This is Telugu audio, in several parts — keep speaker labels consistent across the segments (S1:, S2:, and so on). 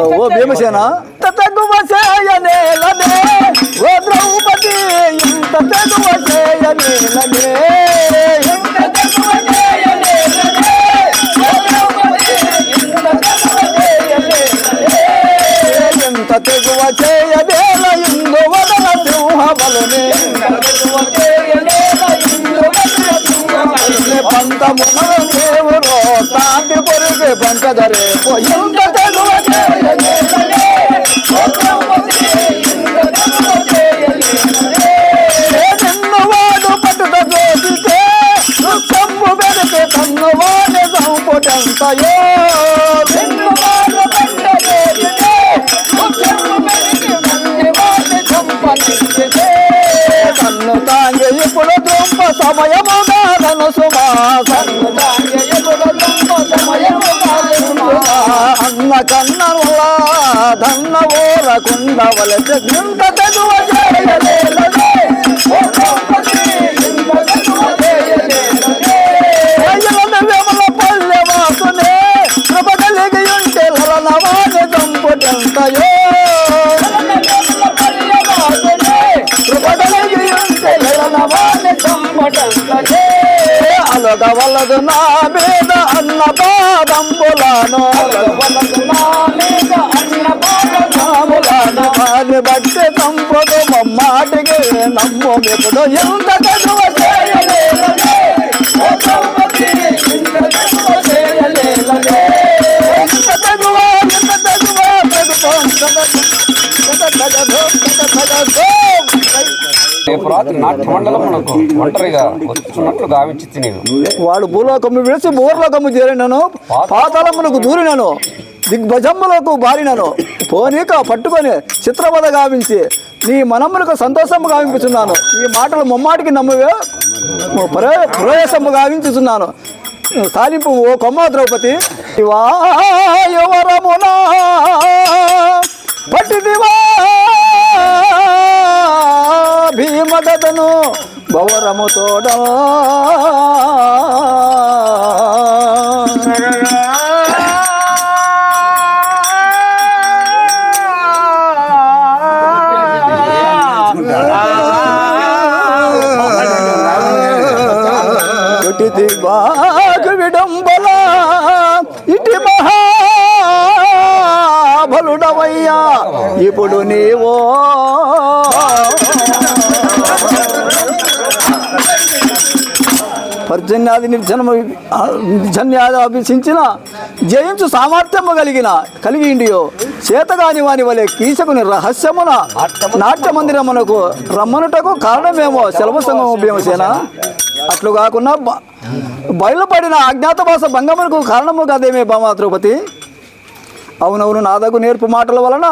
S1: ఓ భీమసేన. తగువ చేయనేలనే ఓ ద్రౌపది ఇంత తగువ చేయనేలనే ఎంత తెగువ చేయనేల ఇందు వదల సింహబలునే పంతమున దేవుడు తాంతి పొరుగు పంచదరే ఎంత సంపుటంతయో సన్ను తాంగి ఇప్పుడు దుంప సమయము దానను సుమా. సన్ను ఇప్పుడు సమయము అన్న కన్నవల ధన్న ఊర కుండవలె నింత తెగువ చేయలే. వలదు నా మీద అన్న పాదంబులాను బట్టి తంపుడు మమ్మాటికి నమ్ము ఎప్పుడు ఎంత
S2: ఒంటరిగా వచ్చున్నట్లు గావించి తినేవి
S1: వాడు భూలోకము విడిచి భూలోకము చేరినను పాతాళమునకు దూరినను దిగ్భజమ్ములకు బారినను. పోనీక పట్టుకొని చిత్రపద గావించి నీ మనములకు సంతోషము గావించుచున్నాను. ఈ మాటలు ముమ్మాటికి నమ్మువే ప్రవేశము గావించుచున్నాను. సాలింపు ఓ కొమ్మ ద్రౌపది శివా యువరమునా పట్టిదివా భీమగదను భవరము తోడ బాగు విడంబల ఇటి మహాబలుడవయ్యా. ఇప్పుడు నీవో పర్జన్యాది నిర్జనము నిర్జన్యాది అభ్యసించిన జయించు సామర్థ్యము కలిగిన కలిగి ఇండియో చేతగాని వాని వలె కీచకుని రహస్యమున నాట్య మందిరమునకు రమ్మనుటకు కారణమేమో సెలవు సంగము భీమసేన. అట్లు కాకుండా బయలుపడిన అజ్ఞాతవాస భంగమునకు కారణము కాదేమే బామా ద్రౌపది అవునవును నాదకు నేర్పు మాటల వలన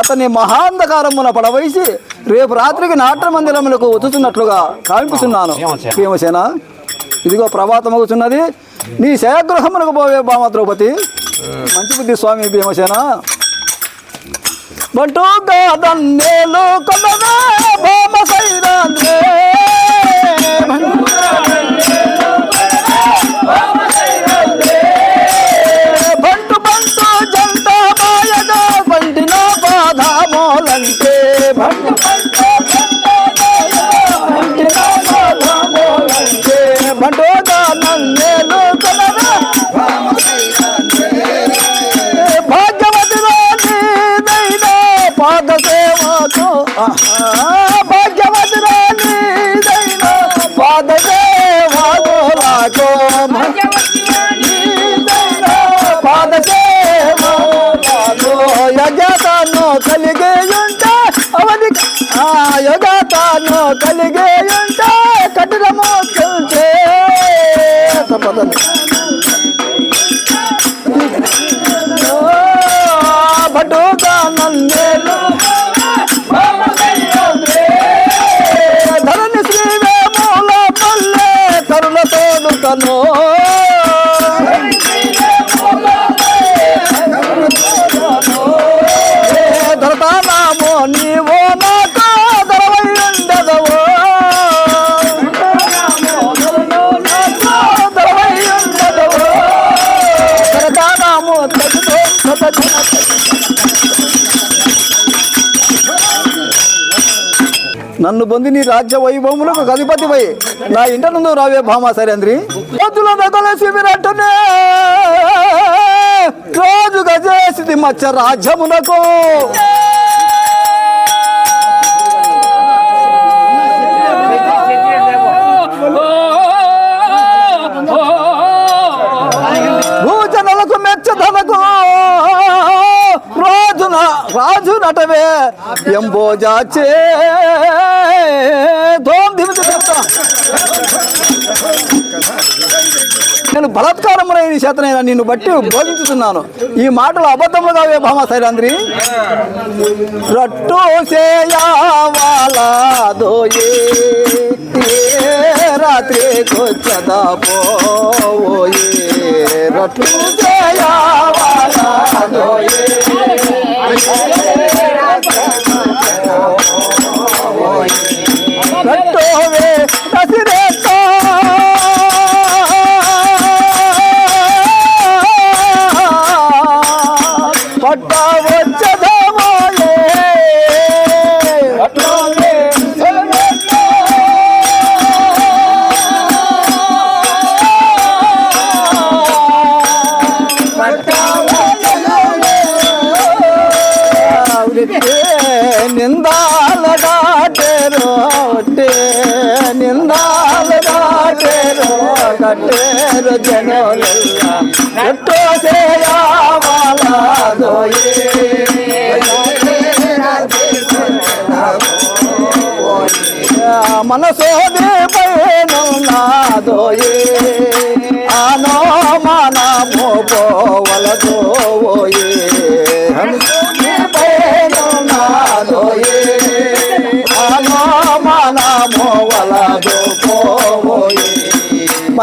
S1: అతని మహాంధకారమున పడవైసి రేపు రాత్రికి నాట్య మందిరములకు వచ్చుతున్నట్లుగా కావింపుచున్నాను భీమసేన. ఇదిగో ప్రభాతమగుచున్నది నీ శయగృహమునకు పోవే భామ ద్రౌపది మంచి బుద్ధి స్వామి భీమసేన. బంటుగా దన్నేలు కొనవే భామ సైరాంద్రే బంటు బంటు జంట మాయగా బండిన బాధామోలంటే. బంటు బాధామోలంటే నన్ను పొంది నీ రాజ్య వైభవములు ఒక అధిపతి పోయి నా ఇంట నుండి రావే భామా సరేంద్రి శిబిరంటనే రోజుగా చేసింది మచ్చ రాజ్యమునకు. నటవే. ఎంబోజాచే దోం దిమిది నేను బలాత్కారములైన చేతనైనా నిన్ను బట్టి బోధించుతున్నాను. ఈ మాటలు అబద్ధములుగా భామ సైలాంద్రి రట్టు దోయే. రాత్రి కొచ్చదా పోయే రట్టు దోయే రట్టోవే నిందాల దాటేరో ఒట్టే నిందాల దాటేరో కట్టేరు జనోలెల్ల. ఎట్టో సేయావాలా మనసోదే పైనున్నాదోయే ఆనో మానమో పోవలదోయే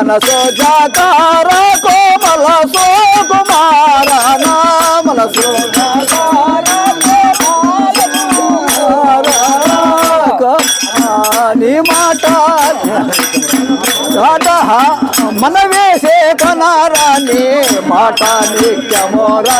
S1: మనసో జాకార కోమల సో కుమార నా మనసో జాకార నీ మాట మాట మన వేసే కనారా నీ మాట నిత్యమోరా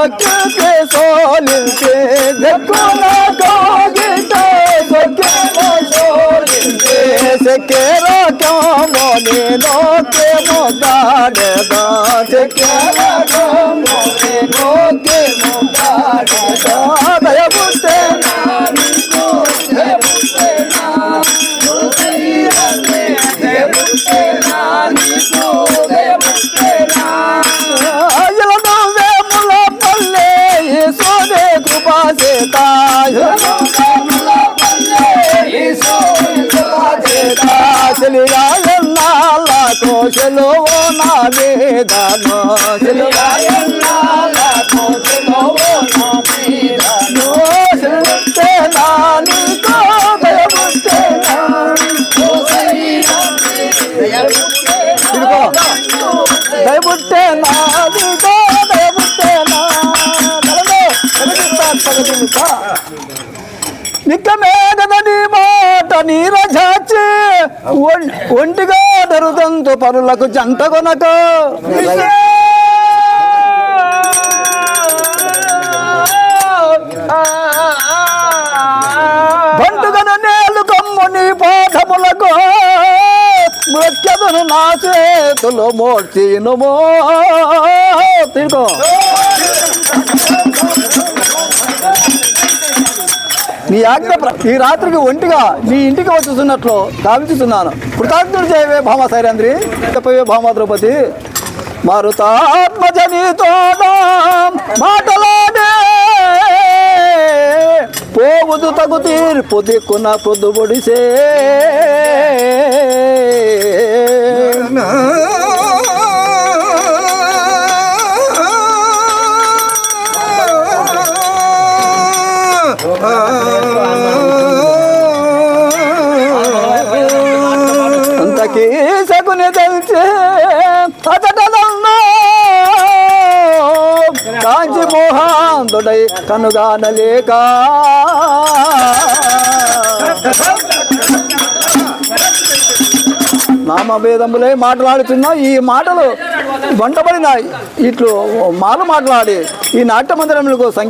S1: సొక్కితే సోలింతే గక్కున కోగితే సొక్కితే సోలింతే సెకేరా క్యామోని లోకే మొదాడదా సెకేరా క్యామోని లోకే మొదాడదా దయముట్టే చెలిగా ఎన్నాళ్ళ కోశలో నా వేదను చెలిగా ఎన్నాళ్ళ నా వేదను దయముట్టేనా ఇదిగో దయముట్టే నాదిగో నా నిక్కమేగదని మాట నీరజాచి. ఒంటిగా దరుదంతో పనులకు జంట కొనక. బంటుగన నేలు కమ్ము నీ పాఠములకు మృత్యదును నా చేతులు మోర్చినుమో. తిరుగో నీ ఆజ్ఞ ఈ రాత్రికి ఒంటిగా నీ ఇంటికి వచ్చుతున్నట్లు గావించుతున్నాను కృతజ్ఞుడు చేయవే భామ సైరంద్రి చెప్పవే భామ ద్రౌపది. మరుతాత్మజనితో మాటలాడే. పోవుదు తగు తీర్పు దిక్కున పొద్దు సగుని తెలిసే అతడనన్నా కాంచి నలేక. కనుగానలేక నామభేదములై మాట్లాడుతున్న ఈ మాటలు వంటబడినాయి. ఇట్లు మాలు మాట్లాడి ఈ నాట్య మందిరములకు సంఖ్య